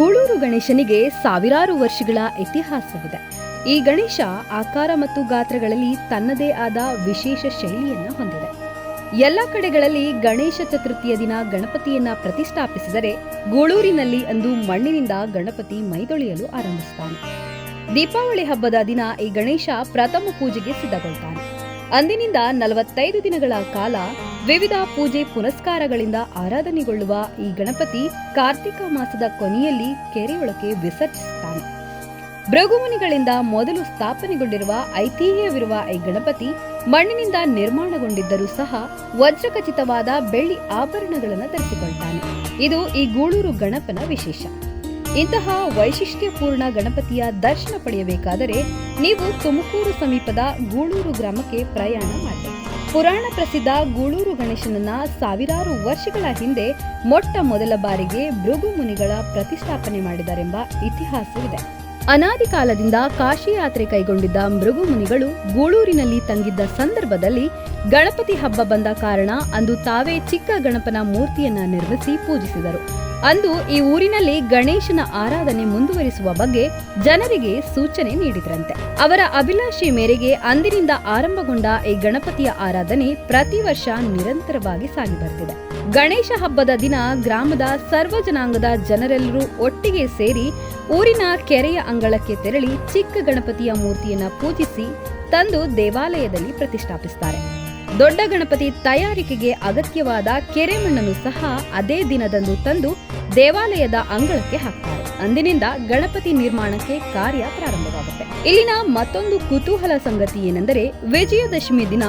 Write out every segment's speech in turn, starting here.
ಗೂಳೂರು ಗಣೇಶನಿಗೆ ಸಾವಿರಾರು ವರ್ಷಗಳ ಇತಿಹಾಸವಿದೆ. ಈ ಗಣೇಶ ಆಕಾರ ಮತ್ತು ಗಾತ್ರಗಳಲ್ಲಿ ತನ್ನದೇ ಆದ ವಿಶೇಷ ಶೈಲಿಯನ್ನು ಹೊಂದಿದೆ. ಎಲ್ಲ ಕಡೆಗಳಲ್ಲಿ ಗಣೇಶ ಚತುರ್ಥಿಯ ದಿನ ಗಣಪತಿಯನ್ನ ಪ್ರತಿಷ್ಠಾಪಿಸಿದರೆ ಗೂಳೂರಿನಲ್ಲಿ ಅಂದು ಮಣ್ಣಿನಿಂದ ಗಣಪತಿ ಮೈದೊಳೆಯಲು ಆರಂಭಿಸುತ್ತಾನೆ. ದೀಪಾವಳಿ ಹಬ್ಬದ ದಿನ ಈ ಗಣೇಶ ಪ್ರಥಮ ಪೂಜೆಗೆ ಸಿದ್ಧಗೊಳ್ತಾನೆ. ಅಂದಿನಿಂದ ನಲವತ್ತೈದು ದಿನಗಳ ಕಾಲ ವಿವಿಧ ಪೂಜೆ ಪುನಸ್ಕಾರಗಳಿಂದ ಆರಾಧನೆಗೊಳ್ಳುವ ಈ ಗಣಪತಿ ಕಾರ್ತಿಕ ಮಾಸದ ಕೊನೆಯಲ್ಲಿ ಕೆರೆಯೊಳಕ್ಕೆ ವಿಸರ್ಜಿಸುತ್ತಾನೆ. ಭೃಗುಮುನಿಗಳಿಂದ ಮೊದಲು ಸ್ಥಾಪನೆಗೊಂಡಿರುವ ಐತಿಹ್ಯವಿರುವ ಈ ಗಣಪತಿ ಮಣ್ಣಿನಿಂದ ನಿರ್ಮಾಣಗೊಂಡಿದ್ದರೂ ಸಹ ವಜ್ರಖಚಿತವಾದ ಬೆಳ್ಳಿ ಆಭರಣಗಳನ್ನು ಧರಿಸಿಕೊಳ್ತಾನೆ. ಇದು ಈ ಗೂಳೂರು ಗಣಪನ ವಿಶೇಷ. ಇಂತಹ ವೈಶಿಷ್ಟ್ಯಪೂರ್ಣ ಗಣಪತಿಯ ದರ್ಶನ ಪಡೆಯಬೇಕಾದರೆ ನೀವು ತುಮಕೂರು ಸಮೀಪದ ಗೂಳೂರು ಗ್ರಾಮಕ್ಕೆ ಪ್ರಯಾಣ ಮಾಡಿ ಪುರಾಣ ಪ್ರಸಿದ್ಧ ಗೂಳೂರು ಗಣೇಶನನ್ನ ಸಾವಿರಾರು ವರ್ಷಗಳ ಹಿಂದೆ ಮೊಟ್ಟ ಮೊದಲ ಬಾರಿಗೆ ಭೃಗು ಮುನಿಗಳ ಪ್ರತಿಷ್ಠಾಪನೆ ಮಾಡಿದರೆಂಬ ಇತಿಹಾಸವಿದೆ. ಅನಾದಿ ಕಾಲದಿಂದ ಕಾಶಿ ಯಾತ್ರೆ ಕೈಗೊಂಡಿದ್ದ ಮೃಗು ಮುನಿಗಳು ಗೂಳೂರಿನಲ್ಲಿ ತಂಗಿದ್ದ ಸಂದರ್ಭದಲ್ಲಿ ಗಣಪತಿ ಹಬ್ಬ ಬಂದ ಕಾರಣ ಅಂದು ತಾವೇ ಚಿಕ್ಕ ಗಣಪನ ಮೂರ್ತಿಯನ್ನ ನಿರ್ಮಿಸಿ ಪೂಜಿಸಿದರು. ಅಂದು ಈ ಊರಿನಲ್ಲಿ ಗಣೇಶನ ಆರಾಧನೆ ಮುಂದುವರಿಸುವ ಬಗ್ಗೆ ಜನರಿಗೆ ಸೂಚನೆ ನೀಡಿದ್ರಂತೆ. ಅವರ ಅಭಿಲಾಷೆ ಮೇರೆಗೆ ಅಂದಿನಿಂದ ಆರಂಭಗೊಂಡ ಈ ಗಣಪತಿಯ ಆರಾಧನೆ ಪ್ರತಿ ವರ್ಷ ನಿರಂತರವಾಗಿ ಸಾಗಿ ಬರ್ತಿದೆ. ಗಣೇಶ ಹಬ್ಬದ ದಿನ ಗ್ರಾಮದ ಸರ್ವ ಜನಾಂಗದ ಜನರೆಲ್ಲರೂ ಒಟ್ಟಿಗೆ ಸೇರಿ ಊರಿನ ಕೆರೆಯ ಅಂಗಳಕ್ಕೆ ತೆರಳಿ ಚಿಕ್ಕ ಗಣಪತಿಯ ಮೂರ್ತಿಯನ್ನು ಪೂಜಿಸಿ ತಂದು ದೇವಾಲಯದಲ್ಲಿ ಪ್ರತಿಷ್ಠಾಪಿಸುತ್ತಾರೆ ದೊಡ್ಡ ಗಣಪತಿ ತಯಾರಿಕೆಗೆ ಅಗತ್ಯವಾದ ಕೆರೆ ಮಣ್ಣನ್ನು ಸಹ ಅದೇ ದಿನದಂದು ತಂದು ದೇವಾಲಯದ ಅಂಗಳಕ್ಕೆ ಹಾಕ್ತಾರೆ. ಅಂದಿನಿಂದ ಗಣಪತಿ ನಿರ್ಮಾಣಕ್ಕೆ ಕಾರ್ಯ ಪ್ರಾರಂಭವಾಗುತ್ತೆ. ಇಲ್ಲಿನ ಮತ್ತೊಂದು ಕುತೂಹಲ ಸಂಗತಿ ಏನೆಂದರೆ, ವಿಜಯದಶಮಿ ದಿನ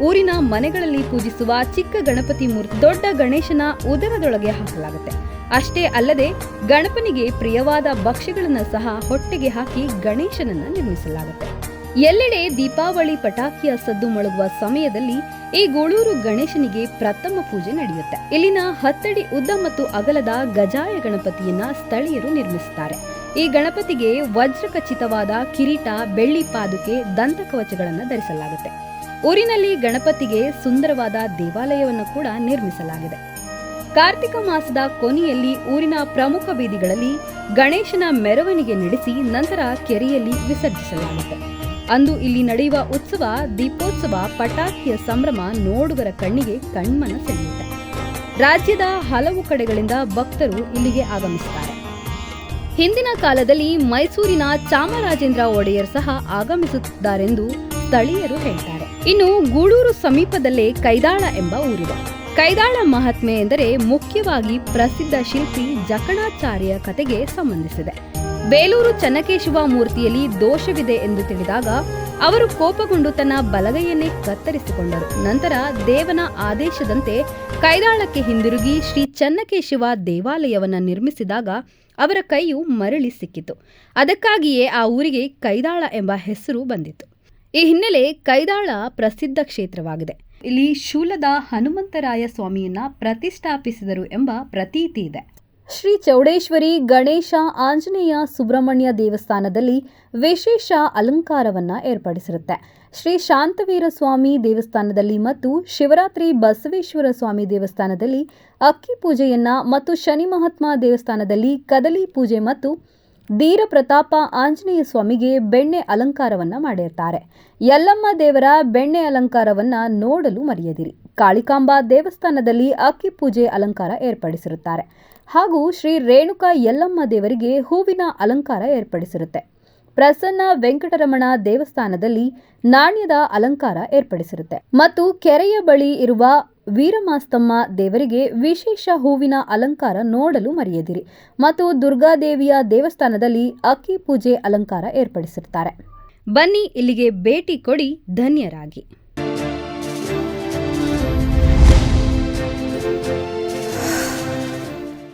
ಊರಿನ ಮನೆಗಳಲ್ಲಿ ಪೂಜಿಸುವ ಚಿಕ್ಕ ಗಣಪತಿ ಮೂರ್ತಿ ದೊಡ್ಡ ಗಣೇಶನ ಉದರದೊಳಗೆ ಹಾಕಲಾಗುತ್ತೆ. ಅಷ್ಟೇ ಅಲ್ಲದೆ, ಗಣಪನಿಗೆ ಪ್ರಿಯವಾದ ಭಕ್ಷ್ಯಗಳನ್ನು ಸಹ ಹೊಟ್ಟೆಗೆ ಹಾಕಿ ಗಣೇಶನನ್ನ ನಿರ್ಮಿಸಲಾಗುತ್ತೆ. ಎಲ್ಲೆಡೆ ದೀಪಾವಳಿ ಪಟಾಕಿಯ ಸದ್ದು ಮೊಳಗುವ ಸಮಯದಲ್ಲಿ ಈ ಗೋಳೂರು ಗಣೇಶನಿಗೆ ಪ್ರಥಮ ಪೂಜೆ ನಡೆಯುತ್ತೆ. ಇಲ್ಲಿನ ಹತ್ತಡಿ ಉದ್ದ ಮತ್ತು ಅಗಲದ ಗಜಾಯ ಗಣಪತಿಯನ್ನ ಸ್ಥಳೀಯರು ನಿರ್ಮಿಸುತ್ತಾರೆ ಈ ಗಣಪತಿಗೆ ವಜ್ರಖಚಿತವಾದ ಕಿರೀಟ, ಬೆಳ್ಳಿ ಪಾದುಕೆ ದಂತಕವಚಗಳನ್ನು ಧರಿಸಲಾಗುತ್ತೆ. ಊರಿನಲ್ಲಿ ಗಣಪತಿಗೆ ಸುಂದರವಾದ ದೇವಾಲಯವನ್ನು ಕೂಡ ನಿರ್ಮಿಸಲಾಗಿದೆ. ಕಾರ್ತಿಕ ಮಾಸದ ಕೊನೆಯಲ್ಲಿ ಊರಿನ ಪ್ರಮುಖ ಬೀದಿಗಳಲ್ಲಿ ಗಣೇಶನ ಮೆರವಣಿಗೆ ನಡೆಸಿ ನಂತರ ಕೆರೆಯಲ್ಲಿ ವಿಸರ್ಜಿಸಲಾಗುತ್ತೆ. ಅಂದು ಇಲ್ಲಿ ನಡೆಯುವ ಉತ್ಸವ, ದೀಪೋತ್ಸವ, ಪಟಾಕಿಯ ಸಂಭ್ರಮ ನೋಡುಗರ ಕಣ್ಣಿಗೆ ಕಣ್ಮನ ಸೆಳೆಯುತ್ತೆ ರಾಜ್ಯದ ಹಲವು ಕಡೆಗಳಿಂದ ಭಕ್ತರು ಇಲ್ಲಿಗೆ ಆಗಮಿಸುತ್ತಾರೆ. ಹಿಂದಿನ ಕಾಲದಲ್ಲಿ ಮೈಸೂರಿನ ಚಾಮರಾಜೇಂದ್ರ ಒಡೆಯರ್ ಸಹ ಆಗಮಿಸುತ್ತಿದ್ದಾರೆಂದು ಸ್ಥಳೀಯರು ಹೇಳ್ತಾರೆ. ಇನ್ನು ಗೂಡೂರು ಸಮೀಪದಲ್ಲೇ ಕೈದಾಳ ಎಂಬ ಊರಿದೆ. ಕೈದಾಳ ಮಹಾತ್ಮೆ ಎಂದರೆ ಮುಖ್ಯವಾಗಿ ಪ್ರಸಿದ್ಧ ಶಿಲ್ಪಿ ಜಕಣಾಚಾರ್ಯ ಕತೆಗೆ ಸಂಬಂಧಿಸಿದೆ. ಬೇಲೂರು ಚನ್ನಕೇಶವ ಮೂರ್ತಿಯಲ್ಲಿ ದೋಷವಿದೆ ಎಂದು ತಿಳಿದಾಗ ಅವರು ಕೋಪಗೊಂಡು ತನ್ನ ಬಲಗೈಯನ್ನೇ ಕತ್ತರಿಸಿಕೊಂಡರು. ನಂತರ ದೇವನ ಆದೇಶದಂತೆ ಕೈದಾಳಕ್ಕೆ ಹಿಂದಿರುಗಿ ಶ್ರೀ ಚನ್ನಕೇಶವ ದೇವಾಲಯವನ್ನು ನಿರ್ಮಿಸಿದಾಗ ಅವರ ಕೈಯು ಮರಳಿ ಸಿಕ್ಕಿತು. ಅದಕ್ಕಾಗಿಯೇ ಆ ಊರಿಗೆ ಕೈದಾಳ ಎಂಬ ಹೆಸರು ಬಂದಿತು ಈ ಹಿನ್ನೆಲೆ ಕೈದಾಳ ಪ್ರಸಿದ್ಧ ಕ್ಷೇತ್ರವಾಗಿದೆ. ಇಲ್ಲಿ ಶೂಲದ ಹನುಮಂತರಾಯ ಸ್ವಾಮಿಯನ್ನ ಪ್ರತಿಷ್ಠಾಪಿಸಿದರು ಎಂಬ ಪ್ರತೀತಿ ಇದೆ. ಶ್ರೀ ಚೌಡೇಶ್ವರಿ ಗಣೇಶ ಆಂಜನೇಯ ಸುಬ್ರಹ್ಮಣ್ಯ ದೇವಸ್ಥಾನದಲ್ಲಿ ವಿಶೇಷ ಅಲಂಕಾರವನ್ನ ಏರ್ಪಡಿಸಿರುತ್ತೆ. ಶ್ರೀ ಶಾಂತವೀರ ಸ್ವಾಮಿ ದೇವಸ್ಥಾನದಲ್ಲಿ ಮತ್ತು ಶಿವರಾತ್ರಿ ಬಸವೇಶ್ವರ ಸ್ವಾಮಿ ದೇವಸ್ಥಾನದಲ್ಲಿ ಅಕ್ಕಿ ಪೂಜೆಯನ್ನ ಮತ್ತು ಶನಿ ಮಹಾತ್ಮ ದೇವಸ್ಥಾನದಲ್ಲಿ ಕದಲಿ ಪೂಜೆ ಮತ್ತು ಧೀರ ಪ್ರತಾಪ ಆಂಜನೇಯ ಸ್ವಾಮಿಗೆ ಬೆಣ್ಣೆ ಅಲಂಕಾರವನ್ನ ಮಾಡಿರ್ತಾರೆ. ಯಲ್ಲಮ್ಮ ದೇವರ ಬೆಣ್ಣೆ ಅಲಂಕಾರವನ್ನ ನೋಡಲು ಮರೆಯದಿರಿ. ಕಾಳಿಕಾಂಬಾ ದೇವಸ್ಥಾನದಲ್ಲಿ ಅಕ್ಕಿ ಪೂಜೆ ಅಲಂಕಾರ ಏರ್ಪಡಿಸಿರುತ್ತಾರೆ. ಹಾಗೂ ಶ್ರೀ ರೇಣುಕಾ ಯಲ್ಲಮ್ಮ ದೇವರಿಗೆ ಹೂವಿನ ಅಲಂಕಾರ ಏರ್ಪಡಿಸಿರುತ್ತೆ. ಪ್ರಸನ್ನ ವೆಂಕಟರಮಣ ದೇವಸ್ಥಾನದಲ್ಲಿ ನಾಣ್ಯದ ಅಲಂಕಾರ ಏರ್ಪಡಿಸಿರುತ್ತೆ. ಮತ್ತು ಕೆರೆಯ ಬಳಿ ಇರುವ ವೀರಮಾಸ್ತಮ್ಮ ದೇವರಿಗೆ ವಿಶೇಷ ಹೂವಿನ ಅಲಂಕಾರ ನೋಡಲು ಮರೆಯದಿರಿ. ಮತ್ತು ದುರ್ಗಾದೇವಿಯ ದೇವಸ್ಥಾನದಲ್ಲಿ ಅಕ್ಕಿ ಪೂಜೆ ಅಲಂಕಾರ ಏರ್ಪಡಿಸಿರ್ತಾರೆ. ಬನ್ನಿ ಇಲ್ಲಿಗೆ ಭೇಟಿ ಕೊಡಿ ಧನ್ಯರಾಗಿ.